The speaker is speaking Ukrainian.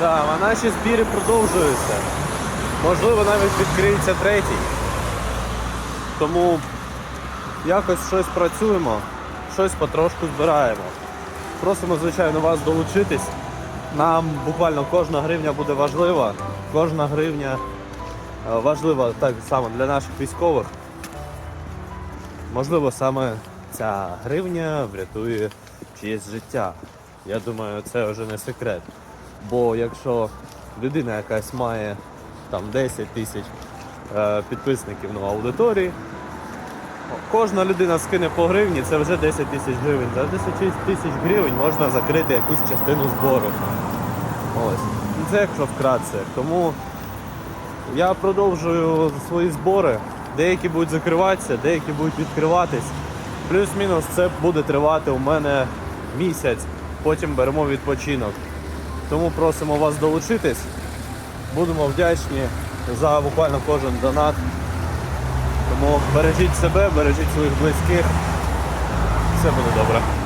Так, а наші збіри продовжуються. Можливо, навіть відкриється третій. Тому якось щось працюємо, щось потрошку збираємо. Просимо, звичайно, вас долучитись. Нам буквально кожна гривня буде важлива. Кожна гривня е, важлива так само для наших військових. Можливо, саме ця гривня врятує чиєсь життя. Я думаю, це вже не секрет. Бо якщо людина якась має там 10 тисяч е, підписників на аудиторії, кожна людина скине по гривні, це вже 10 тисяч гривень. За 10 тисяч гривень можна закрити якусь частину збору. Ось. Це якщо вкратце. Тому я продовжую свої збори. Деякі будуть закриватися, деякі будуть відкриватись. Плюс-мінус це буде тривати у мене місяць, потім беремо відпочинок. Тому просимо вас долучитись. Будемо вдячні за буквально кожен донат. Тому бережіть себе, бережіть своїх близьких. Все буде добре.